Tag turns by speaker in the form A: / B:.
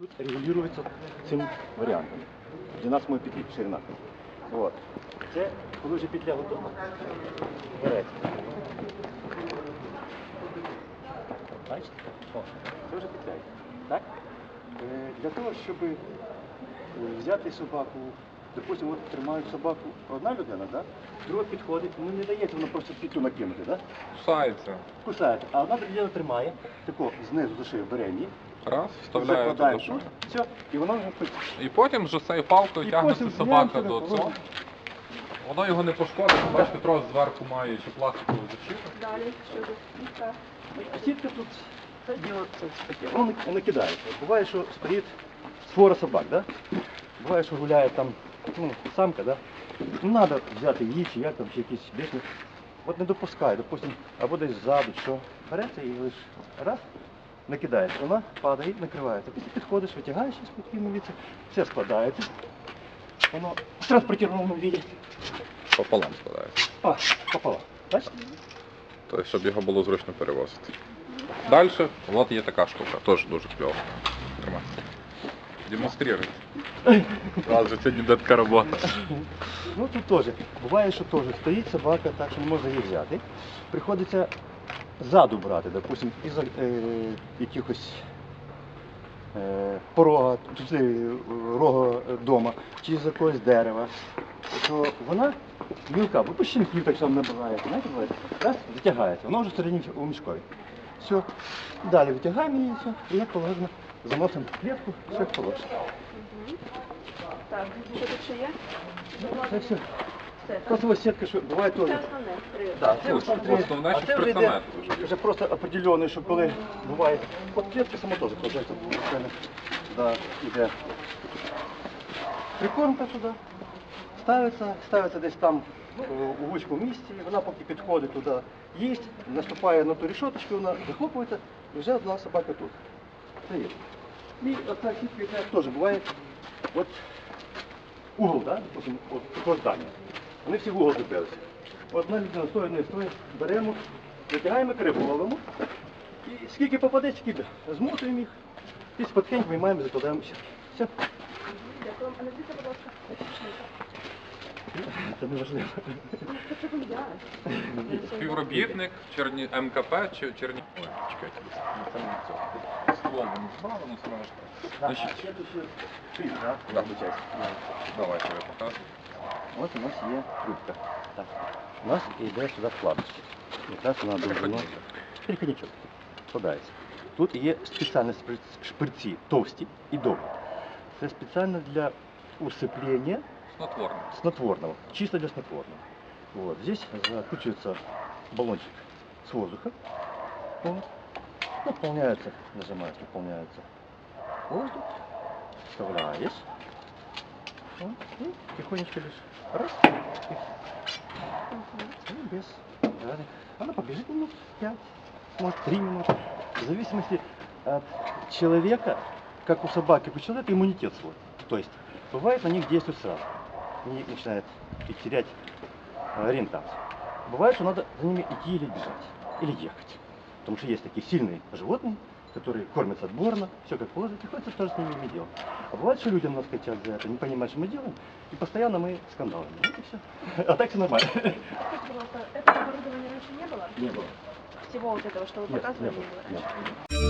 A: Тут регулюється цим варіантом. 12 може піти ширина. От. Це коли вже петля готова, береться. Бачите? О, це вже петля. Так? Е, Для того, щоб е, взяти собаку, допустимо, от тримають собаку одна людина, да? друга підходить, ну не дається воно просто петлю накинути, да?
B: Кусається.
A: кусаєте, а одна людина тримає, тако знизу за шию бере її,
B: Раз, вставляє
A: закладає
B: туди.
A: тут, все, і воно вже пить.
B: І потім вже цією палкою
A: І
B: тягнеться
A: потім
B: собака до
A: воно-
B: цього. Воно його не пошкодить, бач, Петро зверху має ще пластикову защиту.
C: Далі щодо сітка.
A: Сітка тут це діло це таке. Воно, воно кидається. Буває, що стоїть свора собак, да? Буває, що гуляє там ну, самка, да? Ну, треба взяти її, чи як там, чи якісь бішні. От не допускає, допустим, або десь ззаду, що береться і лише раз, накидаєш, вона падає, накривається. Після підходиш, витягаєш із спокійно віці, все складається. Воно в транспортірованому віді.
B: Пополам складається.
A: А, попало. Бачите?
B: Тобто, щоб його було зручно перевозити. Далі, от є така штука, теж дуже кльова. Тримай. Демонструйте. У вас же сьогодні робота.
A: Ну тут теж. Буває, що теж стоїть собака, так що не можна її взяти. Приходиться ззаду брати, допустим, із е, якихось е, порога, рога дома, чи з якогось дерева. То вона мілка, бо щенків так само набирає, знаєте, раз, витягається, вона вже всередині у мішкові. Все. Далі витягаємо її, все, і як положено, заносимо в клітку, все як положено.
C: Так, що тут ще є?
A: Це все. Ось сітка, що буває теж.
C: Це основне. Три.
A: Основне, а
B: що
A: це вже йде
B: вже.
A: просто определений, що коли буває, от клітка сама теж кладеться, буквально, да, іде прикормка туди, ставиться, ставиться десь там о, у вузькому місці, вона поки підходить туди, їсть, наступає на ту рішоточку, вона захоплюється, і вже одна собака тут. Це є. І одна сітка яка теж буває, от угол, да? допустим, от такого здання. Вони всі в угол зупилися. Одна людина стоїть, не стоїть, беремо, витягаємо, переголовимо. І скільки попаде, скільки змотуємо їх. І спотхень виймаємо, закладаємо сітки. Все.
C: Дякую. А назвіться, будь ласка.
A: Це не важливо.
C: Це ви я.
B: Співробітник МКП чи Черні... Чекайте, це не це. Ствол не збавлено, все решта. Значить,
A: Ще тут ще шиї, да?
B: Да.
A: Вибачайте.
B: давайте ви покажете.
A: От у нас є трубка. Так. У нас йде сюди вкладочка. Якраз вона довжина.
B: Переходничок.
A: Переходничок. Складається. Тут є спеціальні шприц- шприці, товсті і довгі. Це спеціально для усиплення
B: Снотворне.
A: снотворного, чисто для снотворного. Вот. Здесь закручивается баллончик с воздуха. Вот. Наполняется, нажимаешь, наполняется воздух. Вставляешь. Вот. И тихонечко лишь раз. И, без жары. Она побежит минут 5, может 3 минуты. В зависимости от человека, как у собаки, у человека иммунитет свой. То есть бывает на них действует сразу. Они начинают терять э, ориентацию. Бывает, что надо за ними идти или бежать, или ехать. Потому что есть такие сильные животные, которые кормятся отборно, все как положено, приходится тоже с ними иметь дело. А бывает, что людям нас хотят за это, не понимают, что мы делаем, и постоянно мы скандалим. Вот и все. А так все нормально.
C: Скажите, пожалуйста, этого оборудования раньше не было?
A: Не было.
C: Всего вот этого, что вы
A: Нет,
C: показывали,
A: не было,
C: не было
A: нет.
C: раньше?